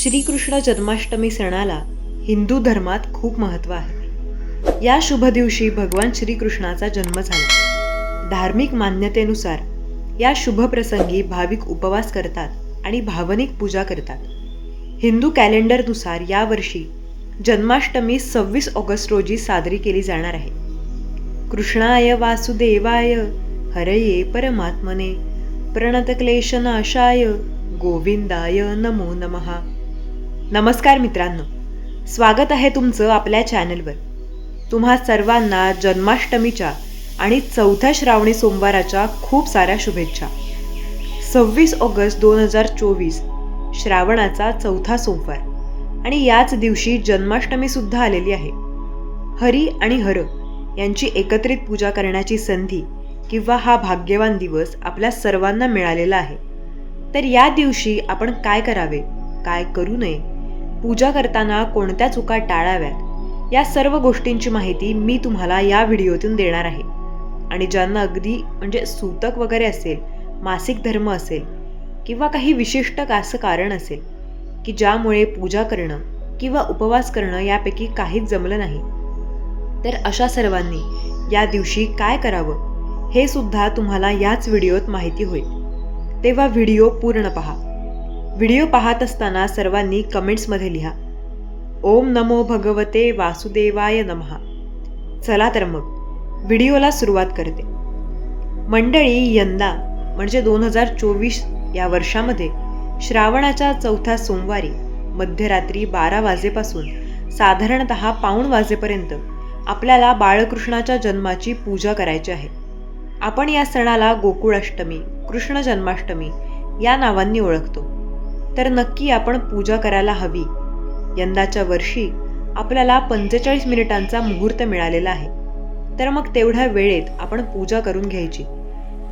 श्रीकृष्ण जन्माष्टमी सणाला हिंदू धर्मात खूप महत्त्व आहे. या शुभ दिवशी भगवान श्रीकृष्णाचा जन्म झाला. धार्मिक मान्यतेनुसार या शुभ प्रसंगी भाविक उपवास करतात आणि भावनिक पूजा करतात. हिंदू कॅलेंडरनुसार यावर्षी जन्माष्टमी सव्वीस ऑगस्ट रोजी साजरी केली जाणार आहे. कृष्णाय वासुदेवाय हरये परमात्मने प्रणतक्लेशनाशाय गोविंदाय नमो नमः. नमस्कार मित्रांनो. स्वागत आहे तुमचं आपल्या चॅनलवर. तुम्हा सर्वांना जन्माष्टमीच्या आणि चौथ्या श्रावणी सोमवाराच्या खूप साऱ्या शुभेच्छा. सव्वीस ऑगस्ट दोन हजार चोवीस श्रावणाचा चौथा सोमवार आणि याच दिवशी जन्माष्टमीसुद्धा आलेली आहे. हरी आणि हर यांची एकत्रित पूजा करण्याची संधी किंवा हा भाग्यवान दिवस आपल्या सर्वांना मिळालेला आहे. तर या दिवशी आपण काय करावे काय करू नये पूजा करताना कोणत्या चुका टाळाव्यात? या सर्व गोष्टींची माहिती मी तुम्हाला या व्हिडिओतून देणार आहे. आणि ज्यांना अगदी म्हणजे सूतक वगैरे असेल मासिक धर्म असेल किंवा काही विशिष्ट असं कारण असेल की ज्यामुळे पूजा करणं किंवा उपवास करणं यापैकी काहीच जमलं नाही तर अशा सर्वांनी या दिवशी काय करावं हे सुद्धा तुम्हाला याच व्हिडिओत माहिती होईल. तेव्हा व्हिडिओ पूर्ण पहा. व्हिडिओ पाहत असताना सर्वांनी कमेंट्समध्ये लिहा. ओम नमो भगवते वासुदेवाय नमहा चला तर मग व्हिडिओला सुरुवात करते. मंडळी यंदा म्हणजे दोन हजार चोवीस या वर्षामध्ये श्रावणाच्या चौथ्या सोमवारी मध्यरात्री बारा वाजेपासून साधारणत पाऊण वाजेपर्यंत आपल्याला बाळकृष्णाच्या जन्माची पूजा करायची आहे. आपण या सणाला गोकुळाष्टमी कृष्ण जन्माष्टमी या नावांनी ओळखतो. तर नक्की आपण पूजा करायला हवी. यंदाच्या वर्षी आपल्याला पंचेचाळीस मिनिटांचा मुहूर्त मिळालेला आहे. तर मग तेवढ्या वेळेत आपण पूजा करून घ्यायची.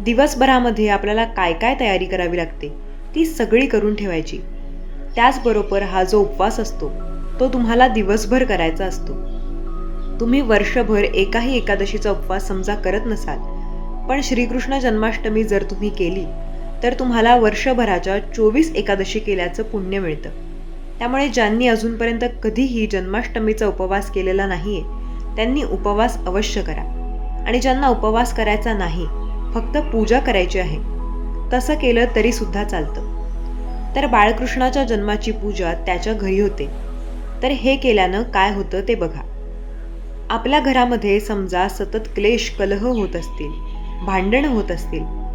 दिवसभरामध्ये आपल्याला काय काय तयारी करावी लागते ती सगळी करून ठेवायची. त्याचबरोबर हा जो उपवास असतो तो तुम्हाला दिवसभर करायचा असतो. तुम्ही वर्षभर एकाही एकादशीचा उपवास समजा करत नसाल पण श्रीकृष्ण जन्माष्टमी जर तुम्ही केली तर तुम्हाला वर्षभराच्या चोवीस एकादशी केल्याचं पुण्य मिळतं. त्यामुळे ज्यांनी अजूनपर्यंत कधीही जन्माष्टमीचा उपवास केलेला नाही आहे त्यांनी उपवास अवश्य करा. आणि ज्यांना उपवास करायचा नाही फक्त पूजा करायची आहे. तसं केलं तरीसुद्धा चालतं. तर बाळकृष्णाच्या जन्माची पूजा त्याच्या घरी होते. तर हे केल्यानं काय होतं ते बघा. आपल्या घरामध्ये समजा सतत क्लेश कलह होत असतील भांडणं होत असतील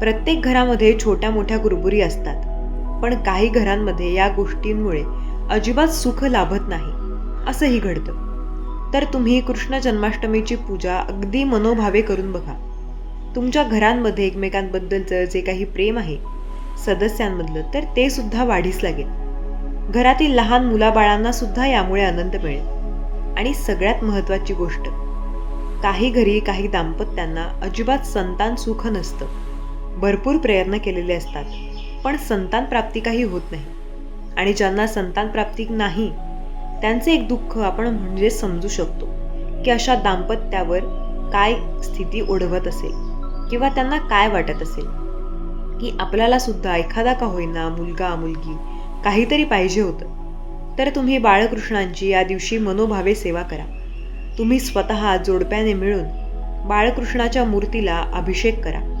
प्रत्येक घरामध्ये छोट्या मोठ्या गुरबुरी असतात. पण काही घरांमध्ये या गोष्टींमुळे अजिबात सुख लाभत नाही. असंही घडतं. तर तुम्ही कृष्ण जन्माष्टमीची पूजा अगदी मनोभावे करून बघा. तुमच्या घरांमध्ये एकमेकांबद्दलचं जे काही प्रेम आहे सदस्यांमधलं तर ते सुद्धा वाढीस लागेल. घरातील लहान मुलाबाळांना सुद्धा यामुळे आनंद मिळेल. आणि सगळ्यात महत्त्वाची गोष्ट काही घरी काही दाम्पत्यांना अजिबात संतान सुख नसतं. भरपूर प्रयत्न केलेले असतात. पण संतान प्राप्ती काही होत नाही. आणि ज्यांना संतान प्राप्ती नाही त्यांचे एक दुःख आपण म्हणजे समजू शकतो की अशा दाम्पत्यावर काय स्थिती ओढवत असेल किंवा त्यांना काय वाटत असेल? की आपल्याला सुद्धा एखादा का होईना मुलगा मुलगी काहीतरी पाहिजे होतं. तर तुम्ही बाळकृष्णांची या दिवशी मनोभावे सेवा करा. तुम्ही स्वतः जोडप्याने मिळून बाळकृष्णाच्या मूर्तीला अभिषेक करा.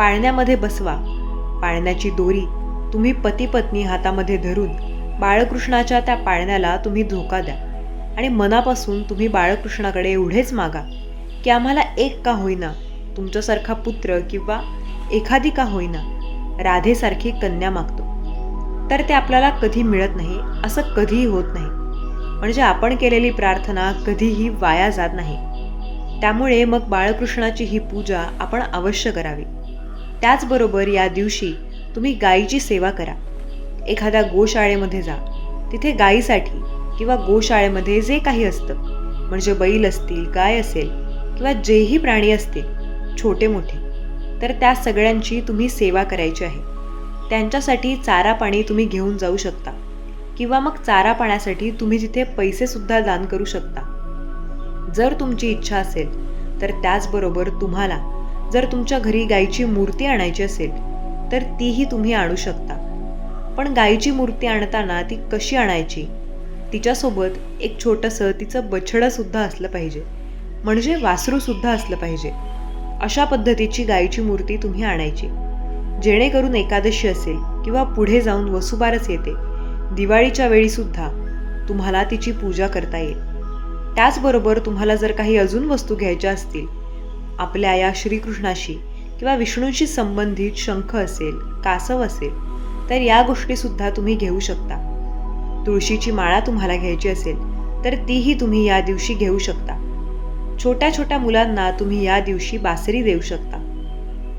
पाळण्यामध्ये बसवा. पाळण्याची दोरी तुम्ही पती पत्नी हातामध्ये धरून बाळकृष्णाच्या त्या पाळण्याला तुम्ही धोका द्या. आणि मनापासून तुम्ही बाळकृष्णाकडे एवढेच मागा की आम्हाला एक का होईना तुमच्यासारखा पुत्र किंवा एखादी का होईना राधेसारखी कन्या मागतो. तर ते आपल्याला कधी मिळत नाही असं कधीही होत नाही. म्हणजे आपण केलेली प्रार्थना कधीही वाया जात नाही. त्यामुळे मग बाळकृष्णाची ही पूजा आपण अवश्य करावी. त्याचबरोबर या दिवशी तुम्ही गायीची सेवा करा. एखाद्या गोशाळेमध्ये जा. तिथे गायीसाठी किंवा गोशाळेमध्ये जे काही असतं म्हणजे बैल असतील गाय असेल किंवा जेही प्राणी असतील छोटे मोठे तर त्या सगळ्यांची तुम्ही सेवा करायची आहे. त्यांच्यासाठी चारा पाणी तुम्ही घेऊन जाऊ शकता किंवा मग चारा पाण्यासाठी तुम्ही तिथे पैसेसुद्धा दान करू शकता. जर तुमची इच्छा असेल तर त्याचबरोबर तुम्हाला जर तुमच्या घरी गायीची मूर्ती आणायची असेल तर तीही तुम्ही आणू शकता. पण गायीची मूर्ती आणताना ती कशी आणायची? तिच्यासोबत एक छोटंसं तिचं बछडंसुद्धा असलं पाहिजे. म्हणजे वासरूसुद्धा असलं पाहिजे. अशा पद्धतीची गायीची मूर्ती तुम्ही आणायची. जेणेकरून एकादशी असेल किंवा पुढे जाऊन वसुबारच येते दिवाळीच्या वेळीसुद्धा तुम्हाला तिची पूजा करता येईल. त्याचबरोबर तुम्हाला जर काही अजून वस्तू घ्यायच्या असतील आपल्या या श्रीकृष्णाशी किंवा विष्णूंशी संबंधित शंख असेल कासव असेल तर या गोष्टीसुद्धा तुम्ही घेऊ शकता. तुळशीची माळा तुम्हाला घ्यायची असेल तर तीही तुम्ही या दिवशी घेऊ शकता. छोट्या छोट्या मुलांना तुम्ही या दिवशी बासरी देऊ शकता.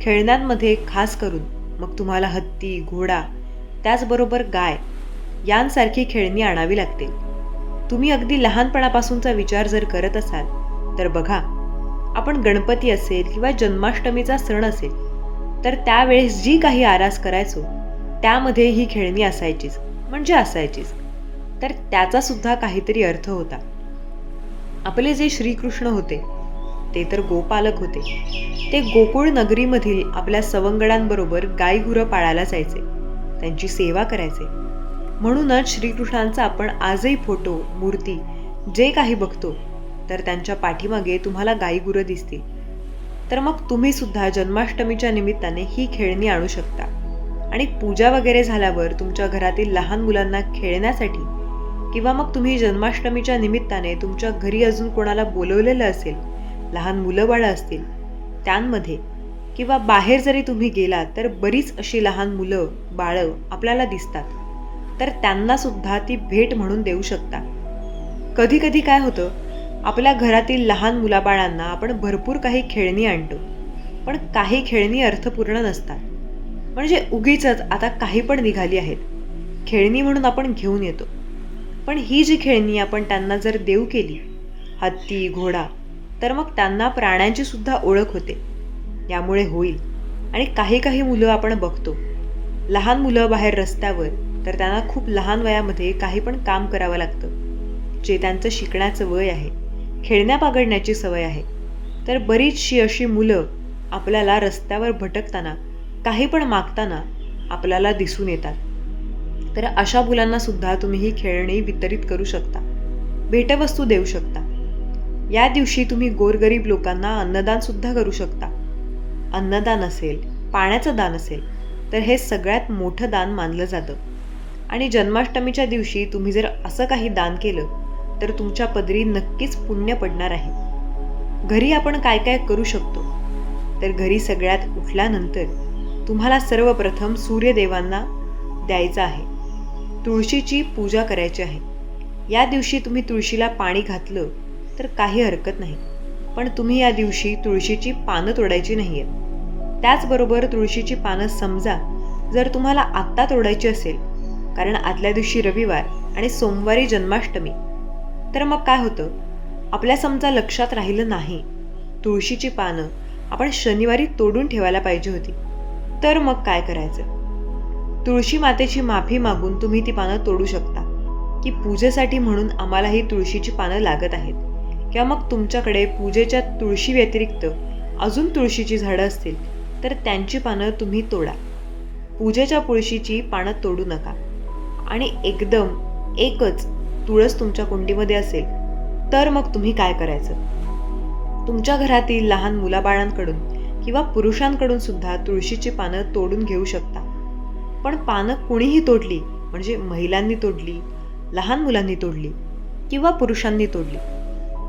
खेळण्यांमध्ये खास करून मग तुम्हाला हत्ती घोडा त्याचबरोबर गाय यांसारखी खेळणी आणावी लागतील. तुम्ही अगदी लहानपणापासूनचा विचार जर करत असाल तर बघा आपण गणपती असेल किंवा जन्माष्टमीचा सण असेल तर त्यावेळेस जी काही आरास करायचो त्यामध्ये ही खेळणी असायचीच. म्हणजे असायचीच. तर त्याचा सुद्धा काहीतरी अर्थ होता. आपले जे श्रीकृष्ण होते ते तर गोपालक होते. ते गोकुळ नगरीमधील आपल्या सवंगडांबरोबर गायगुरं पाळायला जायचे. त्यांची सेवा करायचे. म्हणूनच श्रीकृष्णांचा आपण आजही फोटो मूर्ती जे काही बघतो तर त्यांच्या पाठीमागे तुम्हाला गाईगुरं दिसतील. तर मग तुम्ही सुद्धा जन्माष्टमीच्या निमित्ताने ही खेळणी आणू शकता. आणि पूजा वगैरे झाल्यावर तुमच्या घरातील लहान मुलांना खेळण्यासाठी किंवा मग तुम्ही जन्माष्टमीच्या निमित्ताने तुमच्या घरी अजून कोणाला बोलवलेलं असेल लहान मुलं बाळं असतील त्यांमध्ये किंवा बाहेर जरी तुम्ही गेलात तर बरीच अशी लहान मुलं बाळं आपल्याला दिसतात. तर त्यांनासुद्धा ती भेट म्हणून देऊ शकता. कधी कधी काय होतं आपल्या घरातील लहान मुलाबाळांना आपण भरपूर काही खेळणी आणतो. पण काही खेळणी अर्थपूर्ण नसतात. म्हणजे उगीच आता काही पण निघाली आहेत. खेळणी म्हणून आपण घेऊन येतो. पण ही जी खेळणी आपण त्यांना जर देऊ केली हत्ती घोडा तर मग त्यांना प्राण्यांची सुद्धा ओळख होते. यामुळे होईल. आणि काही काही मुलं आपण बघतो. लहान मुलं बाहेर रस्त्यावर तर त्यांना खूप लहान वयामध्ये काही पण काम करावं लागतं. जे त्यांचं शिकण्याचं वय आहे. खेळण्या पागडण्याची सवय आहे. तर बरीचशी अशी मुलं आपल्याला रस्त्यावर भटकताना काही पण मागताना आपल्याला दिसून येतात. तर अशा मुलांना सुद्धा तुम्ही ही खेळणी वितरित करू शकता. भेटवस्तू देऊ शकता. या दिवशी तुम्ही गोरगरीब लोकांना अन्नदान सुद्धा करू शकता. अन्नदान असेल पाण्याचं दान असेल तर हे सगळ्यात मोठं दान मानलं जातं. आणि जन्माष्टमीच्या दिवशी तुम्ही जर असं काही दान केलं तर तुमच्या पदरी नक्कीच पुण्य पडणार आहे. घरी आपण काय काय करू शकतो? तर घरी सगळ्यात उठल्यानंतर तुम्हाला सर्वप्रथम सूर्यदेवांना द्यायचं आहे. तुळशीची पूजा करायची आहे. या दिवशी तुम्ही तुळशीला पाणी घातलं तर काही हरकत नाही. पण तुम्ही या दिवशी तुळशीची पानं तोडायची नाही आहेत त्याचबरोबर तुळशीची पानं समजा जर तुम्हाला आत्ता तोडायची असेल कारण आदल्या दिवशी रविवार आणि सोमवारी जन्माष्टमी तर मग काय होतं? आपल्या समजा लक्षात राहिलं नाही. तुळशीची पानं आपण शनिवारी तोडून ठेवायला पाहिजे होती. तर मग काय करायचं? तुळशी मातेची माफी मागून तुम्ही ती पानं तोडू शकता. की पूजेसाठी म्हणून आम्हाला ही तुळशीची पानं लागत आहेत. किंवा मग तुमच्याकडे पूजेच्या तुळशी व्यतिरिक्त अजून तुळशीची झाडं असतील तर त्यांची पानं तुम्ही तोडा. पूजेच्या तुळशीची पानं तोडू नका. आणि एकदम एकच तुळस तुमच्या कुंडीमध्ये असेल तर मग तुम्ही काय करायचं? तुमच्या घरातील लहान मुलाबाळांकडून किंवा पुरुषांकडून सुद्धा तुळशीची पानं तोडून घेऊ शकता. पण पानं कुणीही तोडली म्हणजे महिलांनी तोडली लहान मुलांनी तोडली किंवा पुरुषांनी तोडली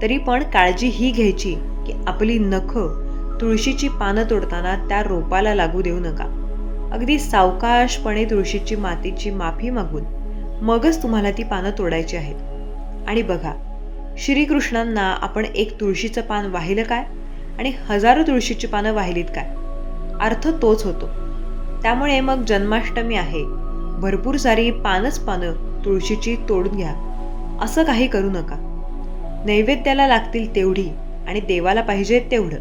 तरी पण काळजी ही घ्यायची की आपली नखं तुळशीची पानं तोडताना त्या रोपाला लागू देऊ नका. अगदी सावकाशपणे तुळशीची मातीची माफी मागून मगच तुम्हाला ती पानं तोडायची आहेत. आणि बघा श्रीकृष्णांना आपण एक तुळशीचं पान वाहिलं काय? आणि हजारो तुळशीची पानं वाहिलीत काय? अर्थ तोच होतो. त्यामुळे मग जन्माष्टमी आहे. भरपूर सारी पानच पानं तुळशीची तोडून घ्या. असं काही करू नका. नैवेद्याला लागतील तेवढी आणि देवाला पाहिजे तेवढं.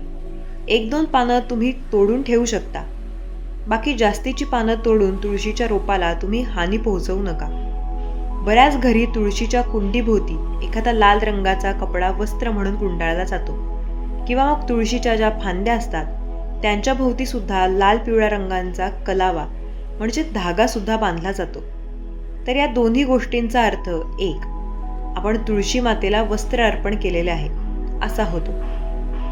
एक दोन पानं तुम्ही तोडून ठेवू शकता. बाकी जास्तीची पानं तोडून तुळशीच्या रोपाला तुम्ही हानी पोहोचवू नका. बऱ्याच घरी तुळशीच्या कुंडीभोवती एखादा लाल रंगाचा कपडा वस्त्र म्हणून गुंडाळला जातो. किंवा मग तुळशीच्या ज्या फांद्या असतात त्यांच्या भोवती सुद्धा लाल पिवळ्या रंगांचा कलावा म्हणजे धागा सुद्धा बांधला जातो. तर या दोन्ही गोष्टींचा अर्थ एक. आपण तुळशी मातेला वस्त्र अर्पण केलेले आहे असा होतो.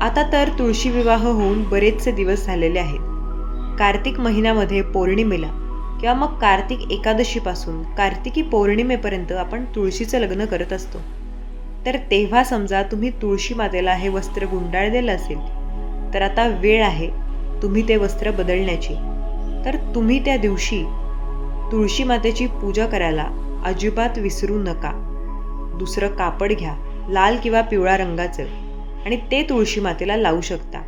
आता तर तुळशी विवाह होऊन बरेचसे दिवस झालेले आहेत. कार्तिक महिन्यामध्ये पौर्णिमेला किंवा मग कार्तिक एकादशीपासून कार्तिकी पौर्णिमेपर्यंत आपण तुळशीचं लग्न करत असतो. तर तेव्हा समजा तुम्ही तुळशी मातेला हे वस्त्र गुंडाळलेलं असेल तर आता वेळ आहे तुम्ही ते वस्त्र बदलण्याची. तर तुम्ही त्या दिवशी तुळशी मातेची पूजा करायला अजिबात विसरू नका. दुसरं कापड घ्या लाल किंवा पिवळा रंगाचं आणि ते तुळशी मातेला लावू शकता.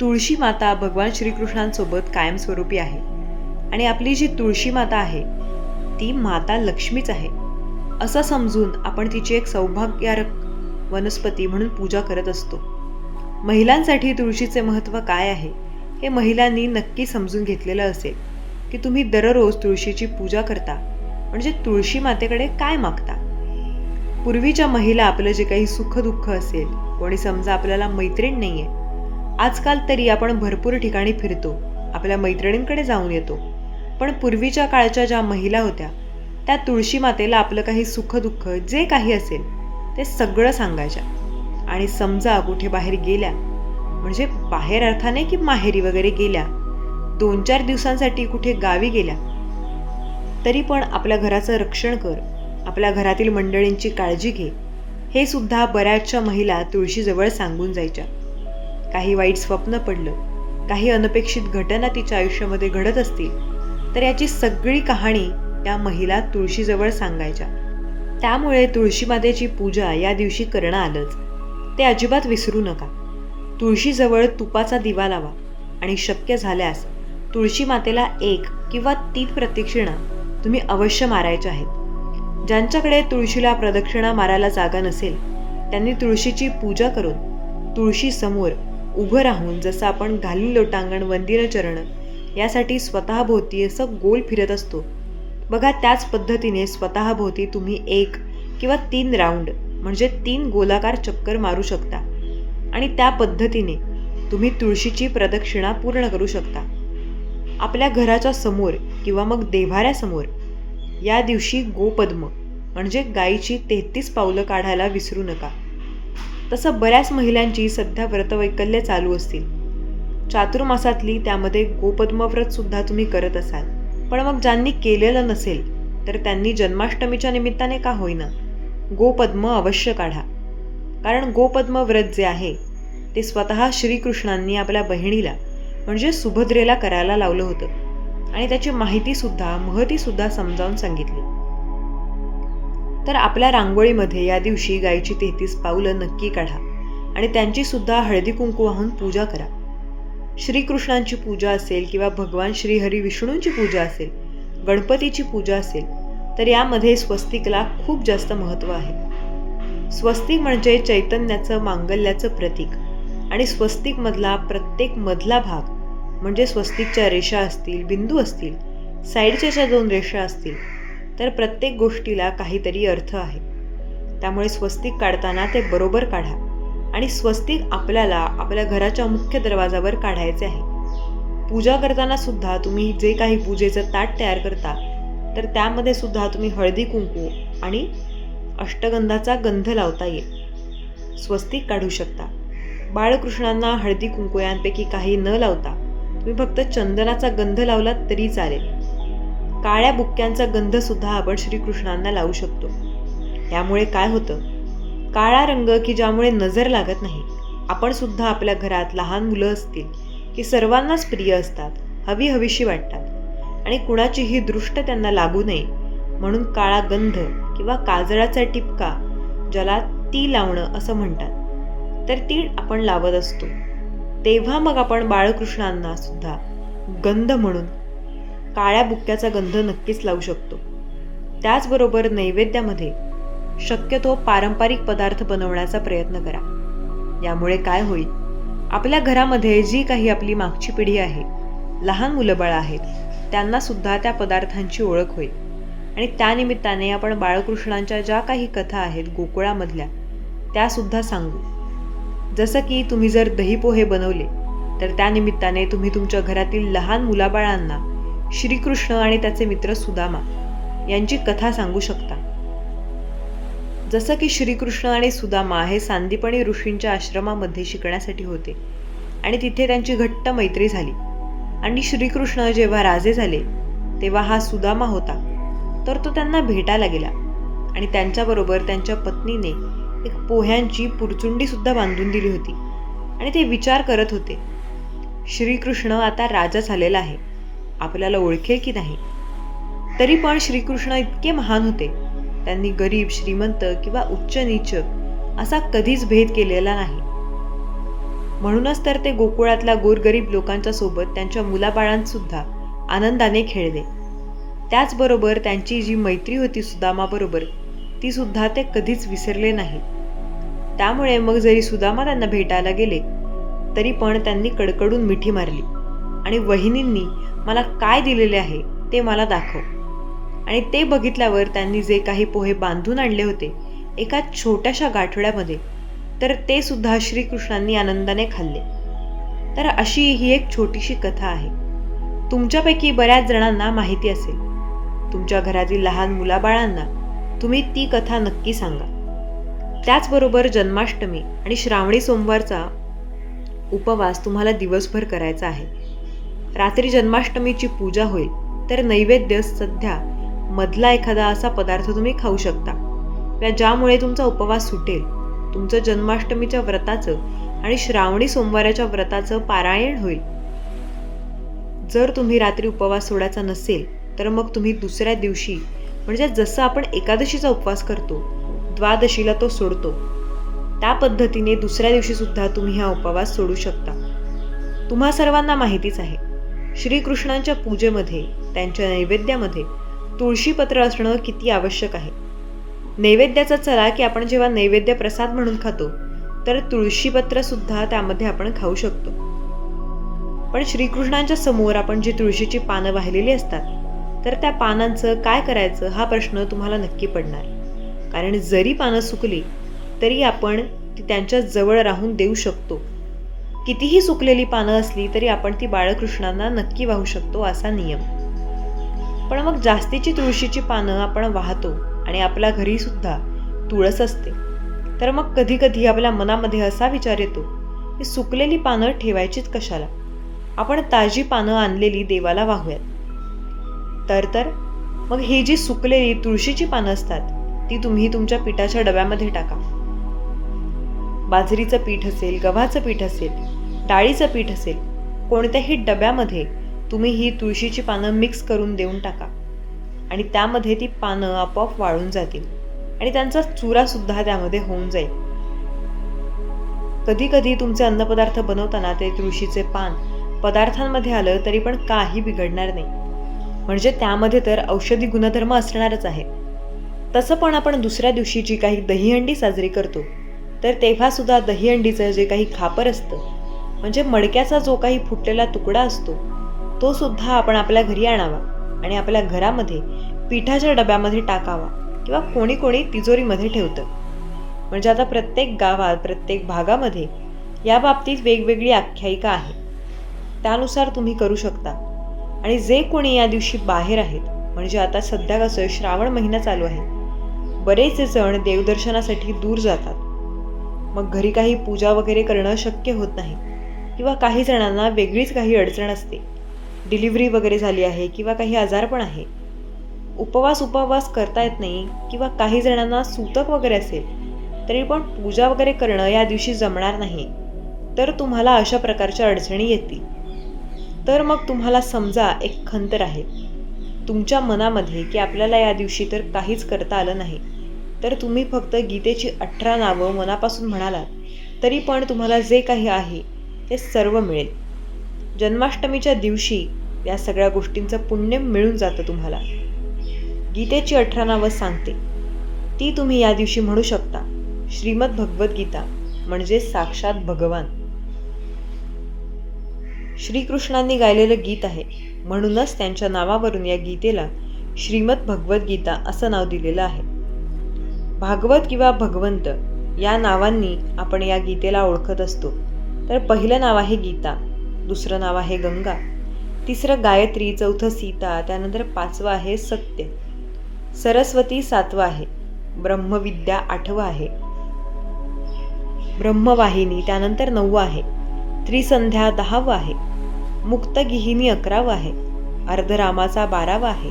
तुळशी माता भगवान श्रीकृष्णांसोबत कायमस्वरूपी आहे. आणि आपली जी तुळशी माता आहे ती माता लक्ष्मीच आहे. असं समजून आपण तिची एक सौभाग्यारक वनस्पती म्हणून पूजा करत असतो. महिलांसाठी तुळशीचे महत्त्व काय आहे हे महिलांनी नक्की समजून घेतलेलं असेल की तुम्ही दररोज तुळशीची पूजा करता म्हणजे तुळशी मातेकडे काय मागता? पूर्वीच्या महिला आपलं जे काही सुखदुःख असेल कोणी समजा आपल्याला मैत्रीण नाही आहे आजकाल तरी आपण भरपूर ठिकाणी फिरतो आपल्या मैत्रिणींकडे जाऊन येतो. पण पूर्वीच्या काळच्या ज्या महिला होत्या त्या तुळशी मातेला आपलं काही सुखदुःख जे काही असेल ते सगळं सांगायच्या. आणि समजा कुठे बाहेर गेल्या म्हणजे बाहेर अर्थाने की माहेरी वगैरे गेल्या दोन चार दिवसांसाठी कुठे गावी गेल्या तरी पण आपल्या घराचं रक्षण कर आपल्या घरातील मंडळींची काळजी घे हे सुद्धा बऱ्याचशा महिला तुळशीजवळ सांगून जायच्या. काही वाईट स्वप्न पडलं काही अनपेक्षित घटना तिच्या आयुष्यामध्ये घडत असतील तर याची सगळी कहाणी या महिला तुळशीजवळ सांगायच्या. त्यामुळे तुळशीमातेची पूजा या दिवशी करणं आलंच. ते अजिबात विसरू नका. तुळशीजवळ तुपाचा दिवा लावा आणि शक्य झाल्यास तुळशी मातेला एक किंवा तीन प्रदक्षिणा तुम्ही अवश्य मारायच्या आहेत. ज्यांच्याकडे तुळशीला प्रदक्षिणा मारायला जागा नसेल त्यांनी तुळशीची पूजा करून तुळशीसमोर उभं राहून जसं आपण घालील लोटांगण वंदिरचरण यासाठी स्वतःभोवती असं गोल फिरत असतो. बघा त्याच पद्धतीने स्वतःभोवती तुम्ही एक किंवा तीन राऊंड म्हणजे तीन गोलाकार चक्कर मारू शकता. आणि त्या पद्धतीने तुम्ही तुळशीची प्रदक्षिणा पूर्ण करू शकता. आपल्या घराच्या समोर किंवा मग देव्हाऱ्यासमोर या दिवशी गोपद्म म्हणजे गायीची तेहतीस पावलं काढायला विसरू नका. तसं बऱ्याच महिलांची सध्या व्रतवैकल्य चालू असतील. चातुर्मासातली त्यामध्ये गोपद्मव्रत सुद्धा तुम्ही करत असाल. पण मग ज्यांनी केलेलं नसेल तर त्यांनी जन्माष्टमीच्या निमित्ताने का होईना? गोपद्म अवश्य काढा. कारण गोपद्म व्रत जे आहे ते स्वतः श्रीकृष्णांनी आपल्या बहिणीला म्हणजे सुभद्रेला करायला लावलं होतं. आणि त्याची माहितीसुद्धा महतीसुद्धा समजावून सांगितली. तर आपल्या रांगोळीमध्ये या दिवशी गायीची तेहतीस पावलं नक्की काढा. आणि त्यांचीसुद्धा हळदी कुंकू वाहून पूजा करा. श्रीकृष्णांची पूजा असेल किंवा भगवान श्रीहरी विष्णूंची पूजा असेल गणपतीची पूजा असेल तर यामध्ये स्वस्तिकला खूप जास्त महत्त्व आहे. स्वस्तिक म्हणजे चैतन्याचं मांगल्याचं प्रतीक आणि स्वस्तिकमधला प्रत्येक मधला भाग म्हणजे स्वस्तिकच्या रेषा असतील बिंदू असतील साईडच्या ज्या दोन रेषा असतील तर प्रत्येक गोष्टीला काहीतरी अर्थ आहे. त्यामुळे स्वस्तिक काढताना ते बरोबर काढा. आणि स्वस्तिक आपल्याला आपल्या घराच्या मुख्य दरवाजावर काढायचे आहे. पूजा करताना सुद्धा तुम्ही जे काही पूजेचं ताट तयार करता तर त्यामध्ये सुद्धा तुम्ही हळदी कुंकू आणि अष्टगंधाचा गंध लावता येईल. स्वस्तिक काढू शकता. बाळकृष्णांना हळदी कुंकू यांपैकी काही न लावता तुम्ही फक्त चंदनाचा गंध लावलात तरी चालेल. काळ्या बुक्क्यांचा गंधसुद्धा आपण श्रीकृष्णांना लावू शकतो. यामुळे काय होतं? काळा रंग की ज्यामुळे नजर लागत नाही. आपण सुद्धा आपल्या घरात लहान मुलं असतील की सर्वांनाच प्रिय असतात हवी हवीशी वाटतात. आणि कुणाचीही दृष्ट त्यांना लागू नये. म्हणून काळा गंध किंवा काजळाचा टिपका ज्याला ती लावणं असं म्हणतात तर ती आपण लावत असतो. तेव्हा मग आपण बाळकृष्णांना सुद्धा गंध म्हणून काळ्या बुक्क्याचा गंध नक्कीच लावू शकतो. त्याचबरोबर नैवेद्यामध्ये शक्यतो पारंपरिक पदार्थ बनवण्याचा प्रयत्न करा. यामुळे काय होईल? आपल्या घरामध्ये जी काही आपली मागची पिढी आहे लहान मुलं बाळं आहेत त्यांना सुद्धा त्या पदार्थांची ओळख होईल. आणि त्यानिमित्ताने आपण बाळकृष्णांच्या ज्या काही कथा आहेत गोकुळामधल्या त्यासुद्धा सांगू. जसं की तुम्ही जर दही पोहे बनवले तर त्यानिमित्ताने तुम्ही तुमच्या घरातील लहान मुलाबाळांना श्रीकृष्ण आणि त्याचे मित्र सुदामा यांची कथा सांगू शकता. जसं की श्रीकृष्ण आणि सुदामा हे सांदीपणी ऋषींच्या आश्रमामध्ये शिकण्यासाठी होते. आणि तिथे त्यांची घट्ट मैत्री झाली. आणि श्रीकृष्ण जेव्हा राजे झाले तेव्हा हा सुदामा होता. तर तो त्यांना भेटायला गेला. आणि त्यांच्याबरोबर त्यांच्या पत्नीने एक पोह्यांची पुरचुंडीसुद्धा बांधून दिली होती. आणि ते विचार करत होते श्रीकृष्ण आता राजा झालेला आहे. आपल्याला ओळखेल की नाही? तरी पण श्रीकृष्ण इतके महान होते त्यांनी गरीब श्रीमंत किंवा उच्च नीच असा कधीच भेद केलेला नाही. म्हणूनच तर ते गोकुळातल्या गोरगरीब लोकांच्या सोबत त्यांच्या मुलाबाळांसुद्धा आनंदाने खेळले. त्याचबरोबर त्यांची जी मैत्री होती सुदामाबरोबर ती सुद्धा ते कधीच विसरले नाही. त्यामुळे मग जरी सुदामा त्यांना भेटायला गेले तरी पण त्यांनी कडकडून मिठी मारली. आणि वहिनींनी मला काय दिलेले आहे ते मला दाखव. आणि ते बघितल्यावर त्यांनी जे काही पोहे बांधून आणले होते एका छोट्याशा गाठोड्यामध्ये तर ते सुद्धा श्रीकृष्णांनी आनंदाने खाल्ले. तर अशी ही एक छोटीशी कथा आहे. तुमच्यापैकी बऱ्याच जणांना माहिती असेल. तुमच्या घरातील लहान मुलाबाळांना तुम्ही ती कथा नक्की सांगा. त्याचबरोबर जन्माष्टमी आणि श्रावणी सोमवारचा उपवास तुम्हाला दिवसभर करायचा आहे. रात्री जन्माष्टमीची पूजा होईल तर नैवेद्य सध्या मधला एखादा असा पदार्थ तुम्ही खाऊ शकता. या ज्यामुळे तुमचा उपवास सुटेल. तुमचं जन्माष्टमीच्या व्रताचं आणि श्रावणी सोमवाराच्या व्रताचं पारायण होईल. जर तुम्ही रात्री उपवास सोडायचा नसेल तर मग तुम्ही दुसऱ्या दिवशी म्हणजे जसं आपण एकादशीचा उपवास करतो द्वादशीला तो सोडतो. त्या पद्धतीने दुसऱ्या दिवशीसुद्धा तुम्ही हा उपवास सोडू शकता. तुम्हा सर्वांना माहितीच आहे श्रीकृष्णांच्या पूजेमध्ये त्यांच्या नैवेद्यामध्ये तुळशीपत्र असणं किती आवश्यक आहे? नैवेद्याचा चला की आपण जेव्हा नैवेद्य प्रसाद म्हणून खातो तर तुळशीपत्रसुद्धा त्यामध्ये आपण खाऊ शकतो. पण श्रीकृष्णांच्या समोर आपण जी तुळशीची पानं वाहिलेली असतात तर त्या पानांचं काय करायचं हा प्रश्न तुम्हाला नक्की पडणार. कारण जरी पानं सुकली तरी आपण ती त्यांच्या जवळ राहून देऊ शकतो. कितीही सुकलेली पानं असली तरी आपण ती बाळकृष्णांना नक्की वाहू शकतो असा नियम. पण मग जास्तीची तुळशीची पानं आपण वाहतो आणि आपल्या घरीसुद्धा तुळस असते. तर मग कधीकधी आपल्या मनामध्ये असा विचार येतो की सुकलेली पानं ठेवायचीच कशाला? आपण ताजी पानं आणलेली देवाला वाहूयात. तर तर मग ही जी सुकलेली तुळशीची पानं असतात ती तुम्ही तुमच्या पिठाच्या डब्यामध्ये टाका. बाजरीचं पीठ असेल गव्हाचं पीठ असेल डाळीचं पीठ असेल कोणत्याही डब्यामध्ये तुम्ही ही तुळशीची पानं मिक्स करून देऊन टाका. आणि त्यामध्ये ती पानं आपोआप वाळून जातील. आणि त्यांचा चुरासुद्धा त्यामध्ये होऊन जाईल. कधी कधी तुमचे अन्नपदार्थ बनवताना ते तुळशीचे पान पदार्थांमध्ये आलं तरी पण काही बिघडणार नाही. म्हणजे त्यामध्ये तर औषधी गुणधर्म असणारच आहे तसं पण आपण दुसऱ्या दिवशी जी काही दहीहंडी साजरी करतो तर तेव्हासुद्धा दहीहंडीचं जे काही खापर असतं म्हणजे मडक्याचा जो काही फुटलेला तुकडा असतो तो सुद्धा आपण आपल्या घरी आणावा आणि आपल्या घरामध्ये पिठाच्या डब्यामध्ये टाकावा किंवा कोणी कोणी तिजोरीमध्ये ठेवतं. म्हणजे आता प्रत्येक गावात प्रत्येक भागामध्ये या बाबतीत वेगवेगळी आख्यायिका आहे त्यानुसार तुम्ही करू शकता. आणि जे कोणी या दिवशी बाहेर आहेत म्हणजे आता सध्या कसं श्रावण महिना चालू आहे बरेच जण देवदर्शनासाठी दूर जातात. मग घरी काही पूजा वगैरे करणं शक्य होत नाही. किंवा काही जणांना वेगळीच काही अडचण असते. डिलिव्हरी वगैरे झाली आहे किंवा काही आजार पण आहे उपवास उपवास करता येत नाही किंवा काही जणांना सूतक वगैरे असेल तरी पण पूजा वगैरे करणं या दिवशी जमणार नाही तर तुम्हाला अशा प्रकारच्या अडचणी येतील. तर मग तुम्हाला समजा एक खंतर आहे. तुमच्या मनामध्ये की आपल्याला या दिवशी तर काहीच करता आलं नाही तर तुम्ही फक्त गीतेची अठरा नावं मनापासून म्हणालात तरी पण तुम्हाला जे काही आहे ते सर्व मिळेल. जन्माष्टमीच्या दिवशी या सगळ्या गोष्टींचं पुण्य मिळून जातं तुम्हाला. गीतेची अठरा नावं सांगते. ती तुम्ही या दिवशी म्हणू शकता श्रीमद भगवद्गीता म्हणजे साक्षात भगवान. श्रीकृष्णांनी गायलेलं गीत आहे. म्हणूनच त्यांच्या नावावरून या गीतेला श्रीमद भगवद्गीता असं नाव दिलेलं आहे. भागवत किंवा भगवंत या नावांनी आपण या गीतेला ओळखत असतो. तर पहिलं नाव आहे गीता दुसरं नाव आहे गंगा तिसरं गायत्री चौथं सीता त्यानंतर पाचवं आहे सत्य. सरस्वती सातवं आहे. ब्रह्मविद्या आठवं आहे. ब्रह्मवाहिनी त्यानंतर नववं आहे. त्रिसंध्या दहावं आहे. मुक्तगिहिनी अकरावं आहे. अर्धरामाचा बारावा आहे.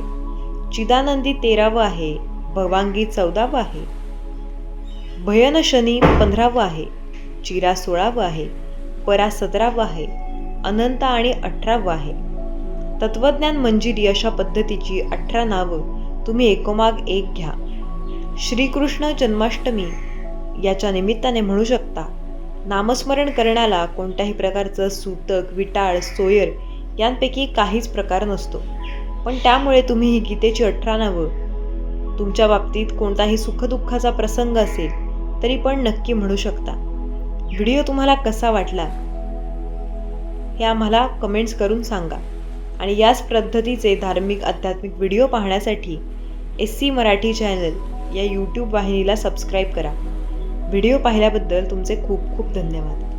चिदानंदी तेरावं आहे. भवांगी चौदावं आहे. भयनशनी पंधरावं आहे. चिरा सोळावं आहे. परा सतरावं आहे. अनंत आणि अठरावं आहे. तत्वज्ञान मंजिरी अशा पद्धतीची अठरा नावं तुम्ही एकोमाग एक घ्या. श्रीकृष्ण जन्माष्टमी याच्या निमित्ताने म्हणू शकता नामस्मरण करण्याला कोणत्याही प्रकारचं सूतक विटाळ सोयर यांपैकी काहीच प्रकार नसतो. पण त्यामुळे तुम्ही ही गीतेची अठरा नावं तुमच्या बाबतीत कोणताही सुखदुःखाचा प्रसंग असेल तरी पण नक्की म्हणू शकता. व्हिडिओ तुम्हाला कसा वाटला हे आम्हाला कमेंट्स करून सांगा. आणि याच पद्धतीचे धार्मिक आध्यात्मिक व्हिडिओ पाहण्यासाठी एस सी मराठी चॅनल या यूट्यूब वाहिनीला सबस्क्राईब करा. व्हिडिओ पाहिल्याबद्दल तुमचे खूप खूप धन्यवाद.